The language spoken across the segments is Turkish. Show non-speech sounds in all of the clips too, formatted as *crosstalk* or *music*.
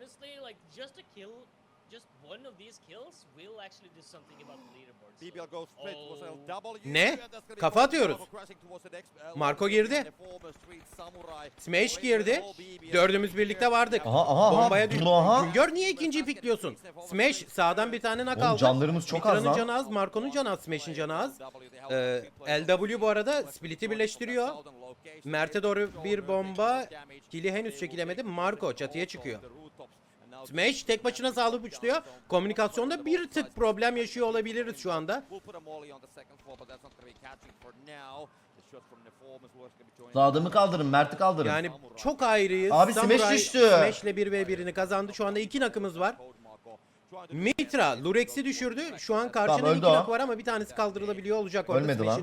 honestly, like just a kill, just one of these kills will actually do something about the leaderboards. So- BBL goes towards Oh. LW. Ne? Kafa atıyoruz. Marco uh, Marco girdi. Smash girdi. Dördümüz birlikte vardık. Aha, aha, aha. Bombaya düştü. Aha. Güngör niye ikinciyi pikliyorsun? Smash sağdan bir tane nak Oğlum aldı. canlarımız çok az lan. canı az, Marco'nun canı az, Smash'in canı az. Ee, LW bu arada split'i birleştiriyor. Mert'e doğru bir bomba. Kili henüz çekilemedi. Marco çatıya çıkıyor. Smash tek başına sağlık uçluyor. Komünikasyonda bir tık problem yaşıyor olabiliriz şu anda. Adamı kaldırın, Mert'i kaldırın. Yani çok ayrıyız. Abi Smash Samuray düştü. Smash'le 1v1'ini kazandı. Şu anda iki nakımız var. Mitra Lurex'i düşürdü. Şu an karşında Tamam, iki nak var ama bir tanesi kaldırılabiliyor olacak orada. Ölmedi lan.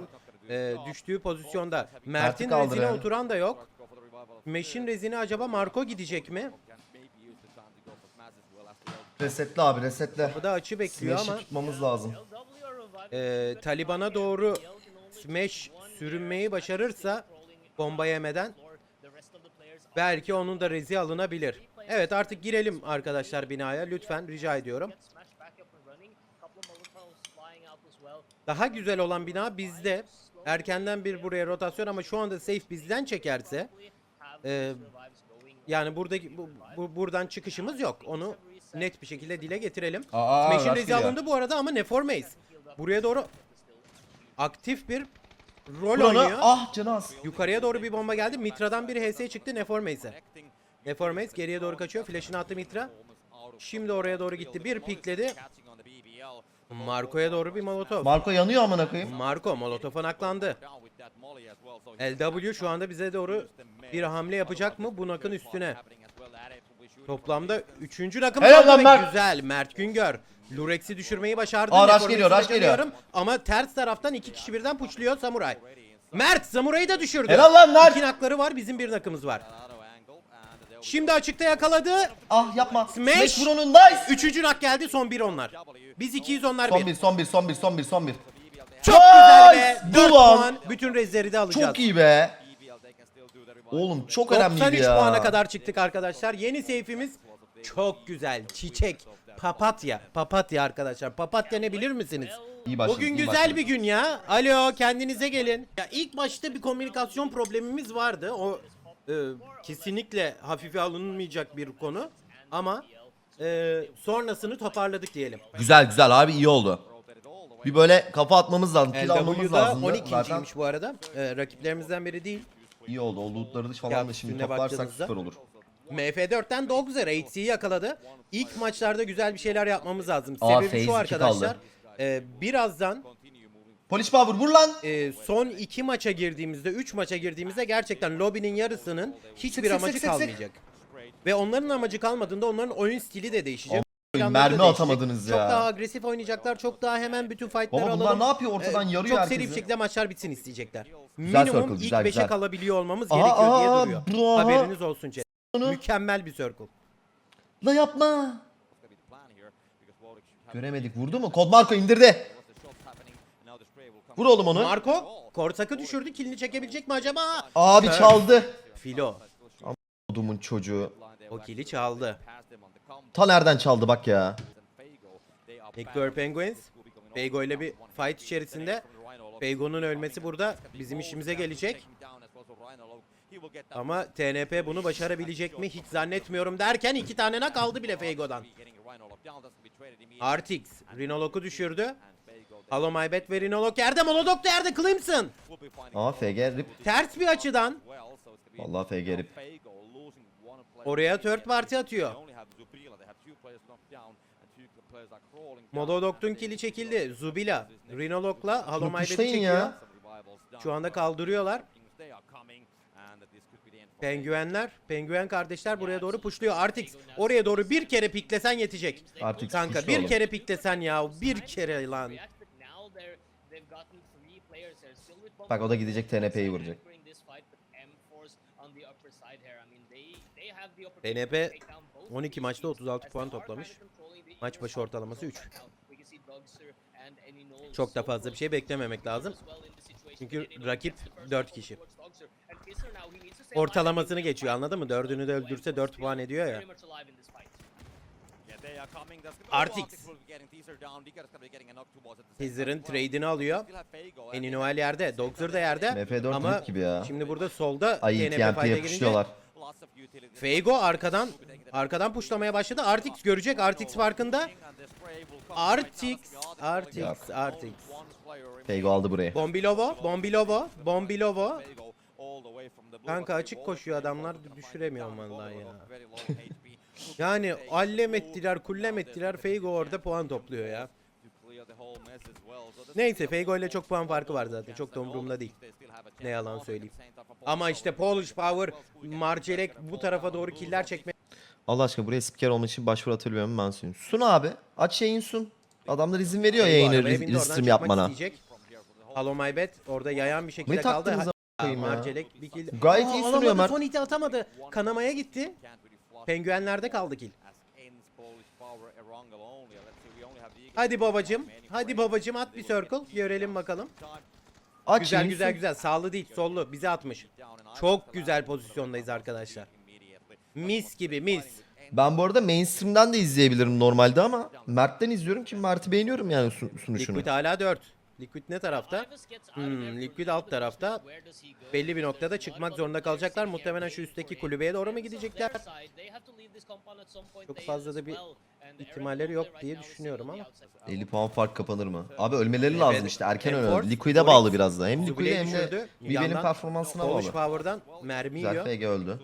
E, düştüğü pozisyonda. Mert'in kaldır rezine oturan da yok. Smash'in rezine acaba Marco gidecek mi? Resetle abi, resetle. Bu da açı bekliyor Smash'i ama tutmamız lazım. e, Taliban'a doğru Smash sürünmeyi başarırsa bomba yemeden belki onun da rezi alınabilir. Evet artık girelim arkadaşlar binaya lütfen rica ediyorum. Daha güzel olan bina bizde. Erkenden bir buraya rotasyon ama şu anda safe bizden çekerse e, yani buradaki bu, bu- buradan çıkışımız yok. Onu net bir şekilde dile getirelim. Smash'in rezi alındı bu arada ama ne formayız. Buraya doğru aktif bir rol Vur onu. oynuyor. Ah canı az. Yukarıya doğru bir bomba geldi. Mitra'dan bir HS çıktı Neformaze'e. Neformaze geriye doğru kaçıyor. Flash'ını attı Mitra. Şimdi oraya doğru gitti. Bir pikledi. Marco'ya doğru bir molotov. Marco yanıyor amına koyayım. Marco molotof'a naklandı. LW şu anda bize doğru bir hamle yapacak mı bu nakın üstüne? Toplamda 3. nakım Helal kaldı lan ve Mert. güzel. Mert Güngör. Lurex'i düşürmeyi başardı. Aa, Neformaze'i geliyor, bacaramıyorum. geliyor. Ama ters taraftan iki kişi birden puçluyor Samuray. Mert Samuray'ı da düşürdü. Helal lan Mert. İki nakları var bizim bir nakımız var. Şimdi açıkta yakaladı. Ah yapma. Smash. Smash vur onun nice. Üçüncü nak geldi son bir onlar. Biz ikiyiz onlar Son bir. bir, son bir, son bir, son bir, son bir. Çok güzel be. Nice. 4 Ulan. puan. Bütün rezleri de alacağız. Çok iyi be. Oğlum çok önemliydi 93 ya. puana kadar çıktık arkadaşlar. Yeni seyfimiz çok güzel. Çiçek. Papatya. Papatya arkadaşlar. Papatya ne bilir misiniz? İyi başladık, Bugün iyi güzel başladık. bir gün ya. Alo kendinize gelin. Ya ilk başta bir komünikasyon problemimiz vardı. O e, kesinlikle hafife alınmayacak bir konu. Ama e, sonrasını toparladık diyelim. Güzel güzel abi iyi oldu. Bir böyle kafa atmamız lazım. Kill almamız LW'da lazım. 12.ymiş bu arada. E, rakiplerimizden biri değil. İyi oldu. O lootları dış Ya, falan da şimdi üstüne toplarsak baktığınızda. süper olur. MF4'ten Dogzer HC'yi yakaladı. İlk maçlarda güzel bir şeyler yapmamız lazım. Aa, Sebebi Phase şu arkadaşlar. kaldı. e, birazdan Polish Power vur lan. e, son iki maça girdiğimizde, üç maça girdiğimizde gerçekten lobinin yarısının hiçbir sık, amacı sık, sık, sık. kalmayacak. Ve onların amacı kalmadığında onların oyun stili de değişecek. Planları mermi da değişecek. atamadınız Çok ya. daha agresif oynayacaklar. Çok daha hemen bütün fightları Baba alalım. bunlar ne yapıyor? Ortadan yarıyor Çok seri herkesi. bir şekilde maçlar bitsin isteyecekler. Güzel Minimum circle, ilk güzel, 5'e güzel. kalabiliyor olmamız Aha, gerekiyor diye aha, duruyor. bro. Haberiniz olsun chat. Onu- Mükemmel bir circle. La yapma. Göremedik. Vurdu mu? Kod Marco indirdi. Vur oğlum onu. Marco Korsak'ı düşürdü. Kilini çekebilecek mi acaba? Abi Kör. çaldı. Filo. Kodumun çocuğu. O kili çaldı. Ta nereden çaldı bak ya. Victor Penguins. Feigo ile bir fight içerisinde. Feigo'nun ölmesi burada bizim işimize gelecek. Ama TNP bunu başarabilecek mi hiç zannetmiyorum derken iki tane nak aldı bile Feigo'dan. Artix Rinolok'u düşürdü. Halo Maybet ve Rinolok yerde. Molodok da yerde. Clemson. Aa FG rip. Ters bir açıdan Vallahi FG rip. Oraya third party atıyor. Molodok'un kili çekildi. Zubila Rinolok'la Halo Bunu Maybet'i pushlayın çekiyor. ya. Şu anda kaldırıyorlar. Penguenler, penguen kardeşler buraya doğru puşluyor. Artix oraya doğru bir kere piklesen yetecek. Artix Kanka bir oğlum. kere piklesen ya bir kere lan. Bak o da gidecek TNP'yi vuracak. TNP 12 maçta 36 puan toplamış. Maç başı ortalaması 3. Çok da fazla bir şey beklememek lazım. Çünkü rakip 4 kişi. Ortalamasını geçiyor anladın mı? Dördünü de öldürse 4 puan ediyor ya. Artix. Teaser'ın trade'ini alıyor. Eni Noel yerde. Doxer da yerde. MP4 Ama gibi ya. şimdi burada solda Ay TNP fight'a girince. Feigo arkadan arkadan puşlamaya başladı. Artix görecek. Artix farkında. Artix, Artix, Yok. Artix. Feigo aldı burayı. Bombilovo, Bombilovo, Bombilovo. Kanka açık koşuyor adamlar düşüremiyorum vallahi ya. *laughs* Yani allem ettiler, kullem ettiler. Feigo orada puan topluyor ya. Neyse Feigo ile çok puan farkı var zaten. Çok da umurumda değil. Ne yalan söyleyeyim. Ama işte Polish Power, Marcelek bu tarafa doğru killer çekme Allah aşkına buraya spiker olmak için başvuru hatırlıyorum ben sunayım. Sun abi. Aç yayın sun. Adamlar izin veriyor yayını restream yapmana. Hello my bad. Orada yayan bir şekilde Ne kaldı. Ha-? Marcelek bir kill. Gayet Aa, iyi sunuyor Mert. Son hiti atamadı. Kanamaya gitti. Penguenlerde kaldı kill. Hadi babacım. Hadi babacım at bir circle. Görelim bakalım. Aç Güzel güzel güzel. Sağlı değil sollu. Bize atmış. Çok güzel pozisyondayız arkadaşlar. Mis gibi mis. Ben bu arada mainstream'den de izleyebilirim normalde ama Mert'ten izliyorum ki Mert'i beğeniyorum yani sun- sunuşunu. Liquid hala 4. Liquid ne tarafta? Hmm, Liquid alt tarafta. Belli bir noktada çıkmak zorunda kalacaklar. Muhtemelen şu üstteki kulübeye doğru mu gidecekler? Çok fazla da bir ihtimalleri yok diye düşünüyorum ama. 50 puan fark kapanır mı? Abi ölmeleri lazım işte erken oynadı. Liquid'e bağlı biraz da. Hem Liquid'e hem de Yandan performansına Polish bağlı. Power'dan mermi yiyor. FG öldü.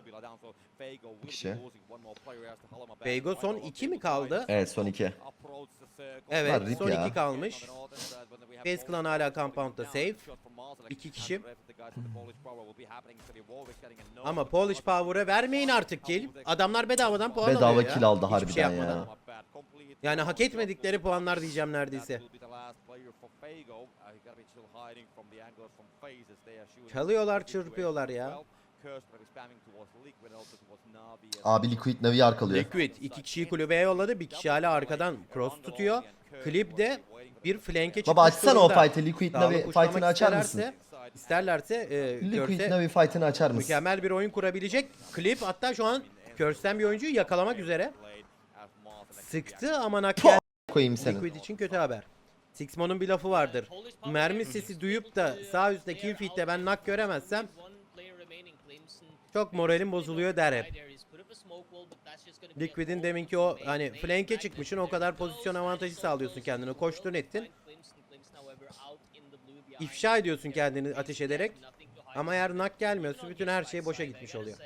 Kişi. Feigo son iki mi kaldı? Evet son iki. Evet Bunlar rip son ya. iki kalmış. Face Clan hala compound'da safe. İki kişi. Ama Polish Power'a vermeyin artık kill. Adamlar bedavadan puan Bedava alıyor ya. kill aldı Hiçbir harbiden şey ya. Yani hak etmedikleri puanlar diyeceğim neredeyse. Çalıyorlar, çırpıyorlar ya. Abi Liquid Navi arkalıyor. Liquid iki kişiyi kulübeye yolladı. Bir kişi hala arkadan cross tutuyor. Clip de bir flank'e çıkmış Baba açsana o fight'ı. Liquid Navi fight'ını açar mısın? isterlerse- İsterlerse e, Liquid Curse'e Navi fight'ını açar mısın? mükemmel bir oyun kurabilecek. Clip hatta şu an Curse'den bir oyuncuyu yakalamak üzere. Sıktı ama nak Puh! Koyayım senin. Liquid için kötü haber. Sixmon'un bir lafı vardır. Mermi sesi duyup da sağ üstte kill feed'de ben nak göremezsem çok moralim bozuluyor der hep. Liquid'in deminki o hani flank'e çıkmışsın o kadar pozisyon avantajı sağlıyorsun kendine. Koştun ettin. İfşa ediyorsun kendini ateş ederek. Ama eğer nak gelmiyorsa bütün her şey boşa gitmiş oluyor.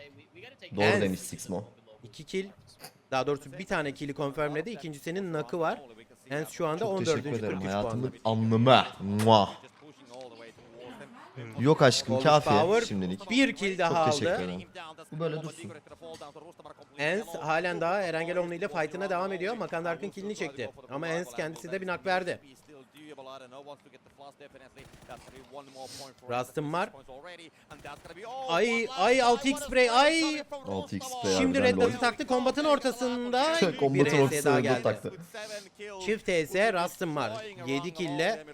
Doğru En- demiş Sixmo. 2 kill. Daha doğrusu bir tane kill'i confirmledi. İkincisinin nakı var. Hens şu anda Çok 14. teşekkür 43 ederim. Hayatımın anlamı. Muah. Yok aşkım kafi şimdilik. bir kill daha Çok teşekkür aldı. ederim. Bu böyle dursun. Ens halen daha Erengelovnu ile fight'ına devam ediyor. Makandark'ın killini çekti. Ama Ens kendisi de bir nak verdi. Rust'ım var. Ay ay 6x spray ay. 6x spray Şimdi Red. Dot'u taktı. Kombatın ortasında bir Kombatın ortasına Red Dot geldi. taktı. Çift TS Rust'ım var. 7 kill'le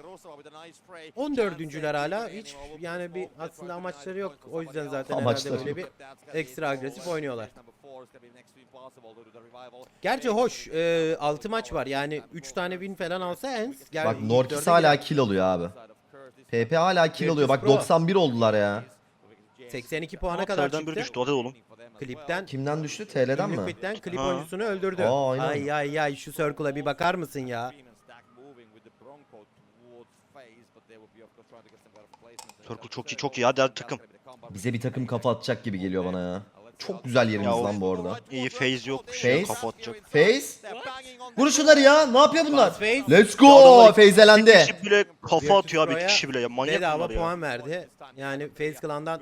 14'üncüler hala hiç yani bir aslında amaçları yok. O yüzden zaten Amaçları herhalde böyle yok. bir ekstra agresif oynuyorlar. Gerçi hoş. E, 6 maç var. Yani 3 tane win falan alsa Ens. Bak ilk Dörde hala kill alıyor abi. PP hala kill alıyor. Bak Pro. 91 oldular ya. 82 puana kadar Thirden biri çıktı. düştü hadi oğlum. Klipten Kimden düştü? TL'den mi? Liquid'den klip Ha. oyuncusunu öldürdü. Aa, aynen. ay ay ay şu circle'a bir bakar mısın ya? Circle çok iyi çok iyi hadi hadi takım. Bize bir takım kafa atacak gibi geliyor bana ya. Çok güzel yerimiz Ya lan bu arada. İyi phase yokmuş Phase? ya kafa atacak. Face. Vur şunları ya. Ne yapıyor bunlar? Face Let's go. adamlar Face Bir elendi. kişi bile kafa atıyor abi bir kişi bile ya manyak bedava bunlar ya. puan verdi. Yani Face Clan'dan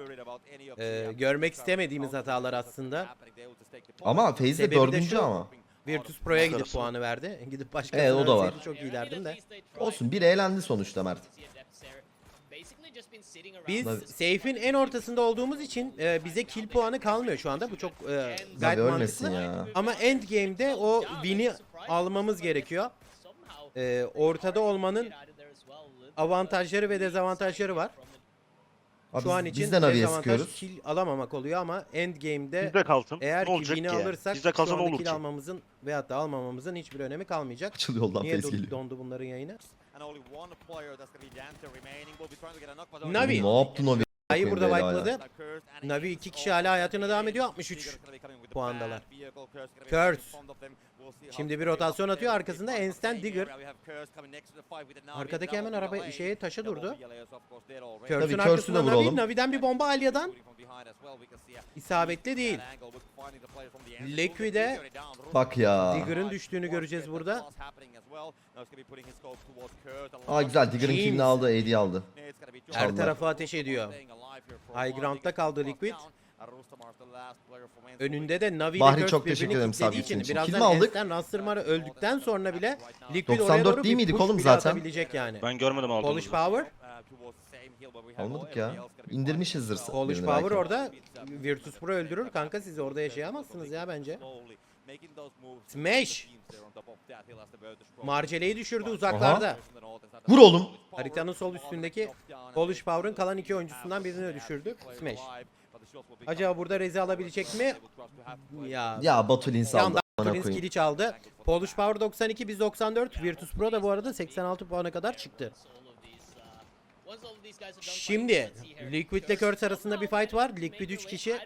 e, görmek istemediğimiz hatalar aslında. Ama Face de Sebebi de dördüncü şu. ama. Virtus Pro'ya gidip Bakarız. puanı verdi. Gidip başkasına Evet, o da var. çok iyi derdim de. Olsun bir eğlendi sonuçta Mert. Biz safe'in en ortasında olduğumuz için e, bize kill puanı kalmıyor şu anda. Bu çok e, gayet ölmesin mantıklı. ya. Ama end game'de o win'i almamız gerekiyor. E, ortada olmanın avantajları ve dezavantajları var. Abi Şu an biz- için biz de Navi'ye dezavantaj sıkıyoruz. kill alamamak oluyor ama endgame'de Bizde kalsın. eğer ne ki olacak win'i ki? alırsak Bizde kalsa şu ne anda olur kill ki? almamızın veyahut da almamamızın hiçbir önemi kalmayacak. Açıl yoldan Niye face do- geliyor. dondu bunların yayını? Navi. Ne yaptın o Ayı burada wipe'ladı. Navi iki kişi hala hayatına devam ediyor. 63 puandalar. Curse. Şimdi bir rotasyon atıyor. Arkasında Einstein Digger. Arkadaki hemen araba şeye taşa durdu. De arkasından Navi. Navi'den bir bomba Alya'dan. İsabetli değil. Liquid'e Bak ya. Digger'ın düştüğünü göreceğiz burada. Aa güzel Digger'ın killini aldı, AD aldı. Her Çaldı. tarafı ateş ediyor. High ground'da kaldı Liquid. Önünde de Navi Bahri, çok teşekkür ederim kilitlediği sabitliğin için. Birazdan Kill mi aldık? Rastermar'ı öldükten sonra bile Liquid oraya 94 doğru değil miydik oğlum zaten? yani. Ben görmedim Polish aldığımızı. Power. Almadık ya. İndirmişizdir. Polish Power belki. orada Virtus Pro öldürür kanka siz orada yaşayamazsınız ya bence. Smash. Marcele'yi düşürdü uzaklarda. Vur oğlum. Haritanın sol üstündeki Polish Power'ın kalan iki oyuncusundan birini düşürdü. Smash. Acaba burada Rezi alabilecek mi? Ya. Ya Batulin saldı. Koyayım. kili çaldı. Polish Power 92 biz 94. Virtus Pro da bu arada 86 puana kadar çıktı. Şimdi Liquid ile Curse arasında bir fight var. Liquid 3 kişi.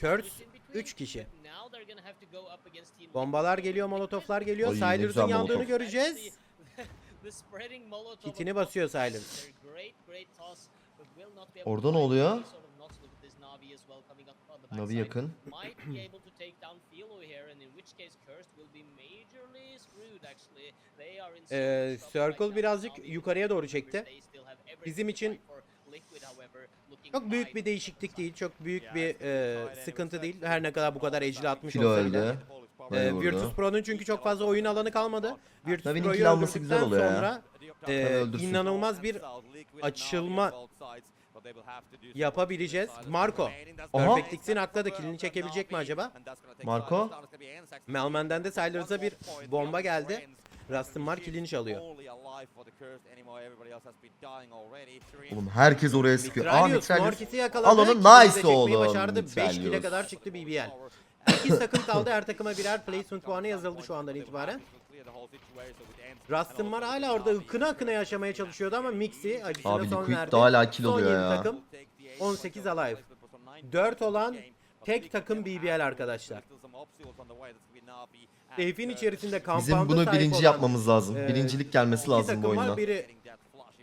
Curse 3 kişi. Bombalar geliyor, molotoflar geliyor. Güzel yandığını molotof. göreceğiz. *laughs* Kitini basıyor Silers. Orada ne oluyor? Navi yakın. Ee, Circle birazcık yukarıya doğru çekti. Bizim için Çok büyük bir değişiklik değil, çok büyük bir e, sıkıntı değil. Her ne kadar bu kadar ecli atmış Kilo olsa bile. öldü. Öyle vurdu. Virtus Pro'nun çünkü çok fazla oyun alanı kalmadı. Virtus Navi'nin Pro'yu kill alması öldürdükten güzel oluyor ya. sonra e, öldürsün. inanılmaz bir açılma yapabileceğiz. Marco, Aha. Perfect X'in atladı. Killini çekebilecek mi acaba? Marco? Melman'den de Silers'a bir bomba geldi. Rastinmar killini çalıyor. Oğlum herkes oraya sıkıyor. Aa Mitralius. Norkis'i yakaladı. Al onu, nice oğlum, başardı. 5 kill'e Mitralius. kadar çıktı BBL. 8 takım kaldı. Her takıma birer placement puanı yazıldı şu andan itibaren. Rastinmar hala orada ıkına akına yaşamaya çalışıyordu ama Mixi acısına Abi son Liquid verdi. hala kill oluyor ya. takım 18 alive. 4 olan tek takım BBL arkadaşlar. Evin içerisinde kampanda Bizim bunu birinci olan, yapmamız lazım. e, Birincilik gelmesi lazım bu var. oyunda. Biri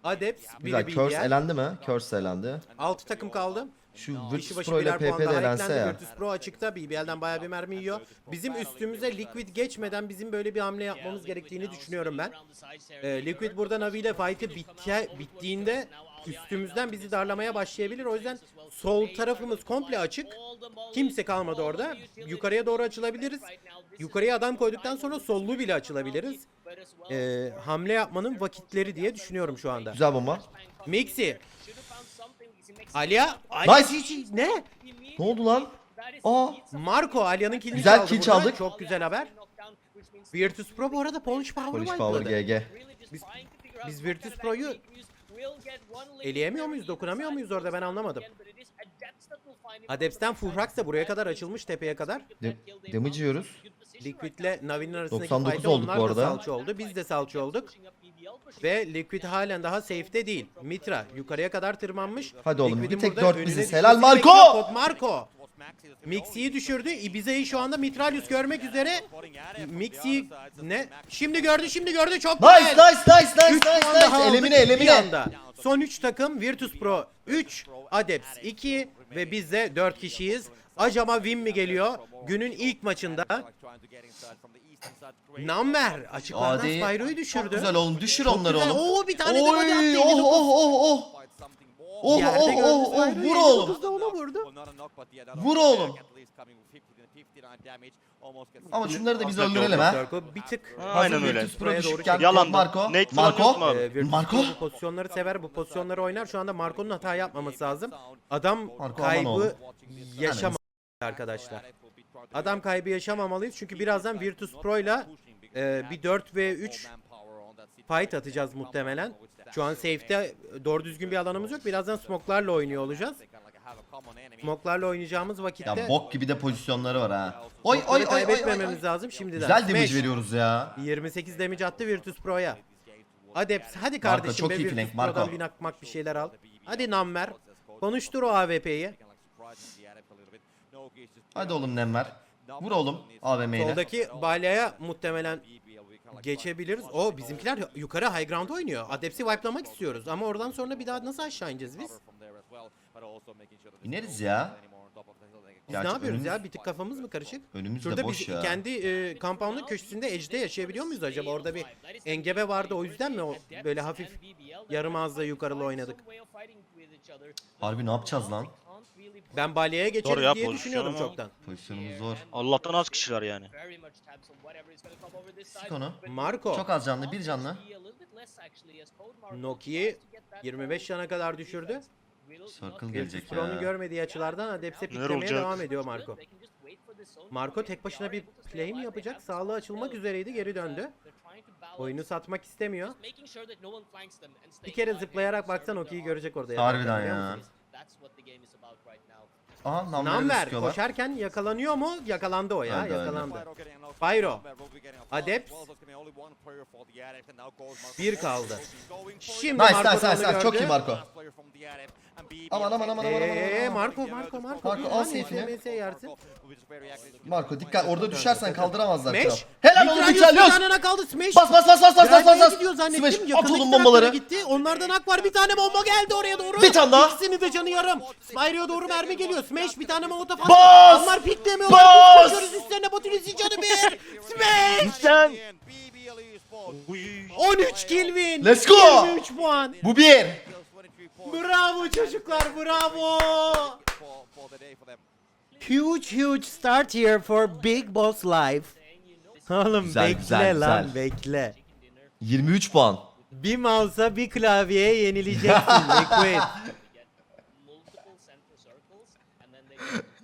Adeps, Güzel. biri Curse BBL. elendi mi? Curse elendi. 6 takım kaldı. Şu Virtus Pro ile PP de elense ya. Virtus Pro açıkta BBL'den bayağı bir mermi yiyor. Bizim üstümüze Liquid geçmeden bizim böyle bir hamle yapmamız gerektiğini düşünüyorum ben. Ee, Liquid burada Navi ile fight'ı bitti, bittiğinde üstümüzden bizi darlamaya başlayabilir. O yüzden sol tarafımız komple açık. Kimse kalmadı orada. Yukarıya doğru açılabiliriz. Yukarıya adam koyduktan sonra sollu bile açılabiliriz. Ee, hamle yapmanın vakitleri diye düşünüyorum şu anda. Güzel bomba. Mixi. Alia. Alia Nice. Ne? Ne oldu lan? Aa. Marco Alya'nın killini Güzel çaldı kill çaldık. Çok güzel haber. Virtus Pro bu arada Polish Power Polish. Power GG. Biz, biz Virtus Pro'yu eleyemiyor muyuz, dokunamıyor muyuz orada ben anlamadım. Adeps'ten Fuhrax da buraya kadar açılmış tepeye kadar. De- damage yiyoruz. Liquid'le Navi'nin arasındaki 99 fight'te olduk onlar bu da salça oldu. Biz de salça olduk. Ve Liquid halen daha safe'te değil. Mitra yukarıya kadar tırmanmış. Hadi oğlum, Liquid'in bir tek burada dört önüne biziz. düşmesi Helal Marco! Marco. Mixi'yi düşürdü. Ibiza'yı şu anda Mitralius görmek üzere. Mixi ne? Şimdi gördü, şimdi gördü. Çok Nice güzel. nice nice nice 3 puan nice nice. aldık Elimine bir elimine. anda. Son 3 takım Virtus Pro 3, Adeps 2 ve biz de 4 kişiyiz. Acaba win mi geliyor? Günün ilk maçında Nammer açıklardan. Spyro'yu düşürdü. Çok güzel oğlum. Düşür Çok onları güzel. oğlum. Oo bir tane de body attı. Oy 59. oh oh oh oh. Oh oh oh oh vur oğlum. 59'da ona vurdu. Vur oğlum. Ama şunları da biz öldürelim ha. Bir tık Aynen öyle. Yalan Marco. Nate Marco. Ee, Marco. Bu pozisyonları sever, bu pozisyonları oynar. Şu anda Marco'nun hata yapmaması lazım. Adam Marco kaybı yaşama arkadaşlar. Adam kaybı yaşamamalıyız çünkü birazdan Virtus Pro ile bir 4 ve 3 fight atacağız muhtemelen. Şu an safe'de doğru düzgün bir alanımız yok. Birazdan smoke'larla oynuyor olacağız. Smoke'larla oynayacağımız vakitte Ya bok gibi de pozisyonları var ha. Oy oy oy oy. oy, oy. lazım şimdiden. Güzel damage Smash. veriyoruz ya. 28 damage attı Virtus Pro'ya. Hadi hadi Marco, kardeşim çok be iyi Virtus flank, Marco. Pro'dan bir bir şeyler al. Hadi Nammer. Konuştur o AWP'yi. Hadi oğlum Nemmer. Vur oğlum AVM ile. Soldaki balyaya muhtemelen geçebiliriz. O bizimkiler yukarı high ground oynuyor. Adepsi wipe'lamak istiyoruz ama oradan sonra bir daha nasıl aşağı ineceğiz biz? İneriz ya. Biz Gerçi ne yapıyoruz önümüz- ya? Bir tık kafamız mı karışık? Önümüz de Şurada boş biz ya. kendi e, compound'un köşesinde edge'de yaşayabiliyor muyuz acaba? Orada bir engebe vardı o yüzden mi o böyle hafif yarım ağızla yukarılı oynadık? Harbi ne yapacağız lan? Ben balyaya Doğru geçeriz ya, diye düşünüyordum ama- çoktan. Pozisyonumuz zor. Allah'tan az kişiler yani. Sık onu. Marco. Çok az canlı, bir canlı. Nokia'yı 25 yana kadar düşürdü. Circle gelecek Pro'nun ya. görmediği açılardan Adeps'e piklemeye olacak? devam ediyor Marco. Marco tek başına bir play mi yapacak? Sağlığı açılmak üzereydi geri döndü. Oyunu satmak istemiyor. Bir kere zıplayarak baksan Oki'yi görecek orada. ya. Harbiden ya. Aha Namver koşarken yakalanıyor mu? Yakalandı o ya öldü. yakalandı. Pyro. Adept. Bir kaldı. Şimdi Nice Marco nice nice nice. Çok iyi. Marco. Aman aman aman aman aman. Eee. Marco Marco Marco. Marco, al safe'ini. Marco dikkat orada düşersen kaldıramazlar. Smash. kral. Helal oğlum tane kaldı Smash. Bas bas bas bas bas bas bas. gidiyor zannettim. Smash at oğlum bombaları. Gitti. Onlardan hak var. Bir tane bomba geldi oraya doğru. Bir tane daha. İkisinin de canı yarım. Spyro'ya doğru mermi geliyor. Smash bir tane molotof attı. Bas! Onlar piklemiyorlar. Bas! Biz koşuyoruz üstlerine Batulis'in canı bir. Smash. Sen. Uy. 13 kill win. Let's go. 23 puan. Bu bir. Bravo çocuklar bravo. Huge huge start here for Big Boss Life. Oğlum Güzel, bekle güzel, lan güzel. bekle. 23 puan. Bir mouse'a bir klavyeye yenileceksin *laughs* Liquid.